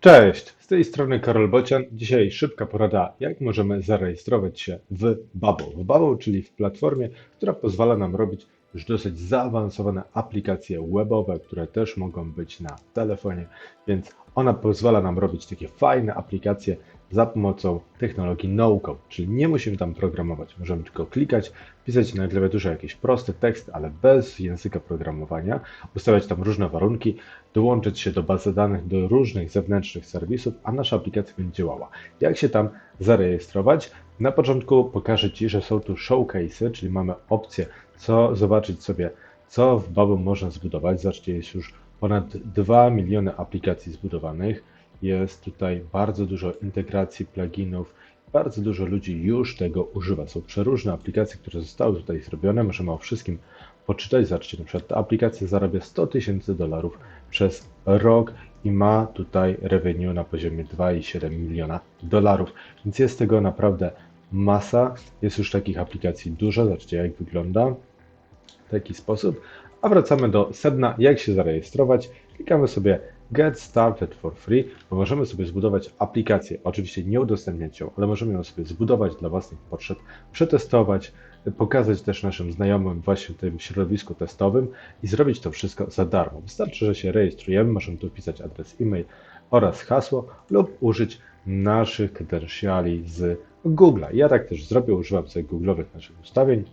Cześć, z tej strony Karol Bocian. Dzisiaj szybka porada, jak możemy zarejestrować się w Bubble. W Bubble, czyli w platformie, która pozwala nam robić już dosyć zaawansowane aplikacje webowe, które też mogą być na telefonie, więc ona pozwala nam robić takie fajne aplikacje za pomocą technologii no-code, czyli nie musimy tam programować, możemy tylko klikać, pisać na klawiaturze jakieś prosty tekst, ale bez języka programowania, ustawiać tam różne warunki, dołączyć się do bazy danych, do różnych zewnętrznych serwisów, a nasza aplikacja będzie działała. Jak się tam zarejestrować? Na początku pokażę Ci, że są tu showcase'y, czyli mamy opcję, co zobaczyć sobie, co w Bubble można zbudować. Zobaczcie, jest już ponad 2 miliony aplikacji zbudowanych. Jest tutaj bardzo dużo integracji, pluginów. Bardzo dużo ludzi już tego używa. Są przeróżne aplikacje, które zostały tutaj zrobione. Możemy o wszystkim poczytać. Zobaczcie, na przykład ta aplikacja zarabia 100 tysięcy dolarów przez rok i ma tutaj revenue na poziomie 2,7 miliona dolarów. Więc jest tego naprawdę masa. Jest już takich aplikacji dużo. Zobaczcie, jak wygląda w taki sposób. A wracamy do sedna, jak się zarejestrować. Klikamy sobie Get Started for Free, bo możemy sobie zbudować aplikację. Oczywiście nie udostępniać ją, ale możemy ją sobie zbudować dla własnych potrzeb, przetestować, pokazać też naszym znajomym właśnie w tym środowisku testowym i zrobić to wszystko za darmo. Wystarczy, że się rejestrujemy, możemy tu wpisać adres e-mail oraz hasło lub użyć naszych kredensiali z Google'a. Ja tak też zrobię, używam sobie Google'owych naszych ustawień.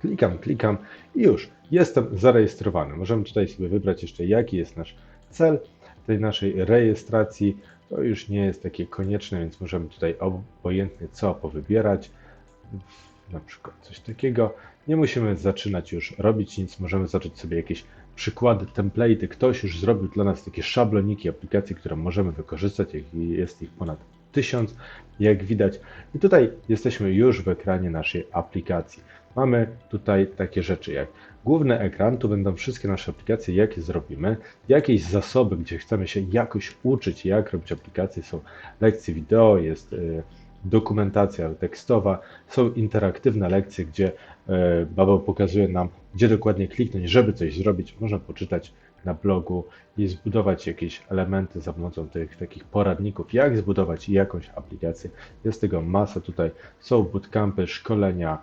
Klikam, klikam i już jestem zarejestrowany. Możemy tutaj sobie wybrać jeszcze jaki jest nasz cel tej naszej rejestracji. To już nie jest takie konieczne, więc możemy tutaj obojętnie co powybierać. Na przykład coś takiego. Nie musimy zaczynać już robić nic, możemy zacząć sobie jakieś przykłady, template'y. Ktoś już zrobił dla nas takie szabloniki aplikacji, które możemy wykorzystać. Jest ich ponad tysiąc, jak widać. I tutaj jesteśmy już w ekranie naszej aplikacji. Mamy tutaj takie rzeczy jak główny ekran, tu będą wszystkie nasze aplikacje, jakie zrobimy, jakieś zasoby, gdzie chcemy się jakoś uczyć, jak robić aplikacje, są lekcje wideo, jest y, dokumentacja tekstowa, są interaktywne lekcje, gdzie y, Baba pokazuje nam, gdzie dokładnie kliknąć, żeby coś zrobić. Można poczytać na blogu i zbudować jakieś elementy za pomocą tych takich poradników, jak zbudować jakąś aplikację. Jest tego masa tutaj, są bootcampy, szkolenia,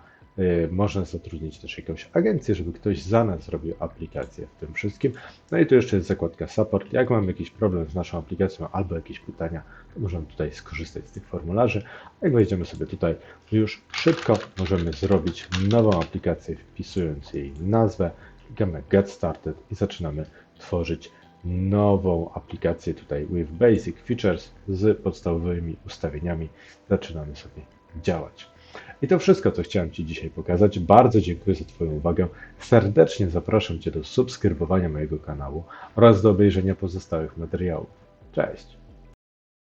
można zatrudnić też jakąś agencję, żeby ktoś za nas zrobił aplikację w tym wszystkim. No i tu jeszcze jest zakładka support. Jak mamy jakiś problem z naszą aplikacją albo jakieś pytania, to możemy tutaj skorzystać z tych formularzy. A jak wejdziemy sobie tutaj, już szybko możemy zrobić nową aplikację, wpisując jej nazwę, klikamy Get Started i zaczynamy tworzyć nową aplikację tutaj with basic features z podstawowymi ustawieniami. Zaczynamy sobie działać. I to wszystko, co chciałem Ci dzisiaj pokazać. Bardzo dziękuję za Twoją uwagę. Serdecznie zapraszam Cię do subskrybowania mojego kanału oraz do obejrzenia pozostałych materiałów. Cześć!